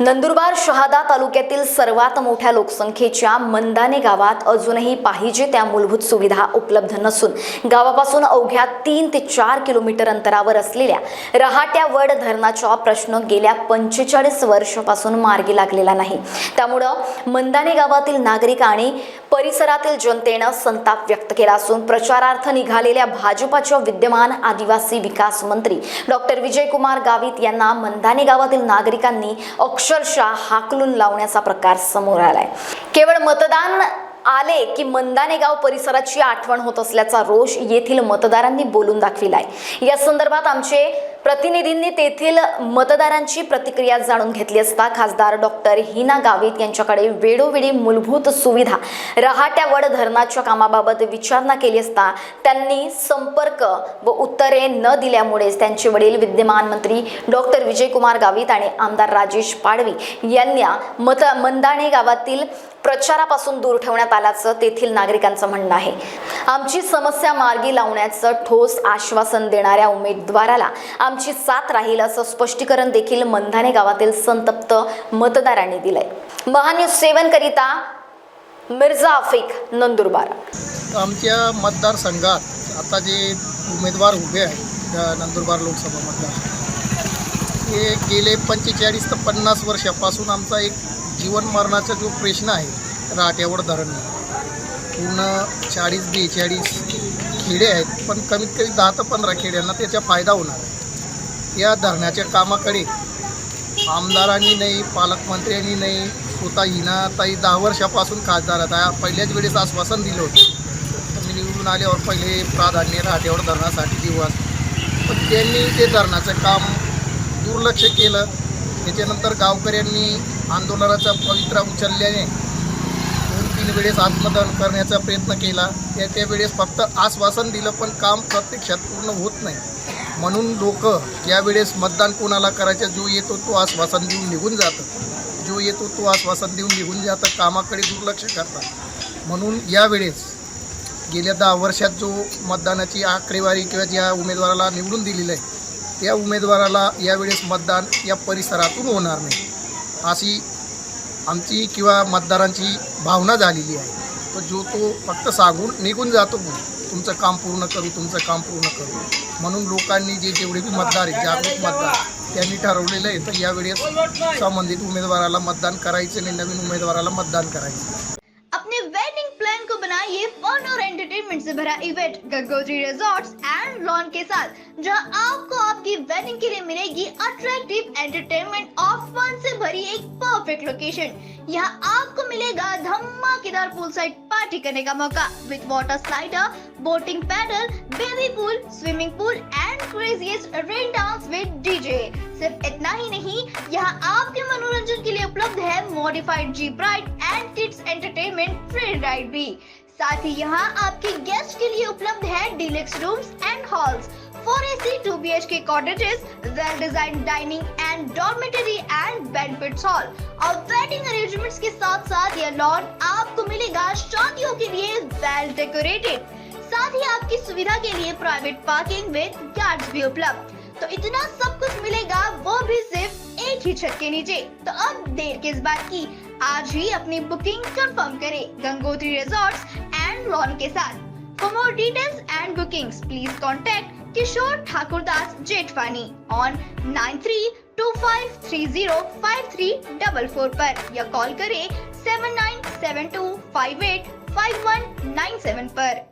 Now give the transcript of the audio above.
नंदुरबार शहादा तालुक्यातील सर्वात मोठ्या लोकसंख्येच्या मंदाने गावात अजूनही पाहिजे त्या मूलभूत सुविधा उपलब्ध नसून गावापासून अवघ्या तीन ते चार किलोमीटर अंतरावर असलेल्या रहाट्या वड धरणाचा प्रश्न गेल्या पंचेचाळीस वर्षापासून मार्गी लागलेला नाही. त्यामुळं मंदाने गावातील नागरिक आणि परिसरातील जनतेनं संताप व्यक्त केला असून प्रचारार्थ निघालेल्या भाजपाच्या विद्यमान आदिवासी विकास मंत्री डॉक्टर विजयकुमार गावित यांना मंदाने गावातील नागरिकांनी अक्षरशः हाकलून लावण्याचा प्रकार समोर आलाय. केवळ मतदान आले की मंदाने गाव परिसराची आठवण होत असल्याचा रोष येथील मतदारांनी बोलून दाखविलाय. या संदर्भात आमचे प्रतिनिधींनी तेथील मतदारांची प्रतिक्रिया जाणून घेतली असता खासदार डॉक्टर हिना गावित यांच्याकडे वेळोवेळी मूलभूत सुविधा रहाट्यावड धरणाच्या कामाबाबत विचारणा केली असता त्यांनी संपर्क व उत्तरे न दिल्यामुळेच त्यांचे वडील विद्यमान मंत्री डॉक्टर विजयकुमार गावित आणि आमदार राजेश पाडवी यांना मत मंदाणे गावातील प्रचारापासून दूर ठेवण्यात आल्याचं तेथील नागरिकांचं म्हणणं आहे. आमची समस्या मार्गी लावण्याचं ठोस आश्वासन देणाऱ्या उमेदवाराला आमची साथ राहील असं स्पष्टीकरण देखील मंधाने गावातील संतप्त मतदारांनी दिलंय. महान्यूज सेवन करिता मिर्झा अफिक नंदुरबार. आमच्या मतदारसंघात आता जे उमेदवार उभे आहेत नंदुरबार लोकसभा मतदार हे गेले पंचेचाळीस ते पन्नास वर्षापासून आमचा एक जीवन मरणाचा जो प्रश्न आहे राट्यावर धरण पूर्ण चाळीस बेचाळीस खेडे आहेत पण कमीत कमी दहा ते पंधरा खेड्यांना त्याचा फायदा होणार. आहे या धरणाच्या कामाकडे आमदारांनी नाही पालकमंत्र्यांनी नाही स्वतः हिना ताई दहा वर्षापासून खासदार आता पहिल्याच वेळेस आश्वासन दिलं होतं. तर मी निवडून आल्यावर पहिले प्राधान्य राहत्यावर धरणासाठी दिवस पण त्यांनी ते धरणाचं काम दुर्लक्ष केलं. त्याच्यानंतर गावकऱ्यांनी आंदोलनाचा पवित्रा उचलल्याने दोन तीन वेळेस आत्मदहन करण्याचा प्रयत्न केला. त्या त्यावेळेस फक्त आश्वासन दिलं पण काम प्रत्यक्षात पूर्ण होत नाही. म्हणून लोक ज्यावेळेस मतदान कोणाला करायचं जो येतो तो आश्वासन देऊन निघून जातं. जो येतो तो आश्वासन देऊन निघून जातं कामाकडे दुर्लक्ष करतात. म्हणून यावेळेस गेल्या दहा वर्षात जो मतदानाची आकडेवारी किंवा ज्या उमेदवाराला निवडून दिलेलं आहे त्या उमेदवाराला यावेळेस मतदान या परिसरातून होणार नाही. अशी आमची किंवा मतदारांची भावना झालेली आहे. तर जो तो फक्त सांगून निघून जातो तुमचं काम पूर्ण करू तुमचं काम पूर्ण करू. म्हणून लोकांनी जे जेवढे बी मतदार आहेत जागरूक मतदार त्यांनी ठरवलेलं आहे तर यावेळेस संबंधित उमेदवाराला मतदान करायचं आणि नवीन उमेदवाराला मतदान करायचं. वेडिंग प्लान को बनाइए फन और एंटरटेनमेंट से भरा event Gangotri resorts and lawn के साथ, जहाँ आपको आपकी वेडिंग के लिए मिलेगी अट्रैक्टिव एंटरटेनमेंट और फन से भरी एक परफेक्ट लोकेशन यहाँ आपको मिलेगा धमाकेदार पूल साइड पार्टी करने का मौका with water slider boating paddle baby pool swimming pool and craziest rain dance with DJ सिर्फ़ इतना ही नहीं, यहाँ आपके modified jeep ride and kids entertainment free ride भी। साथ ही यहाँ आपके गेस्ट के लिए उपलब्ध है deluxe rooms and halls four A C two B H K cottages well design dining and dormitory and banquets hall और वेडिंग अरेंजमेंट्स के साथ साथ यह लॉन आपको मिलेगा शादियों के लिए वेल डेकोरेटेड साथ ही आपकी सुविधा के लिए प्राइवेट पार्किंग विद गार्ड्स भी उपलब्ध। तो इतना सब कुछ मिलेगा, वो भी सिर्फ़ की छत के नीचे। तो अब देर किस बात की? आज ही अपनी बुकिंग कंफर्म करें गंगोत्री रिजॉर्ट्स एंड लॉन के साथ। For more details and bookings please contact Kishore Thakur Das, Jethwani on nine three two five three zero five three double four पर या कॉल करें seven nine seven two five eight five one nine seven पर।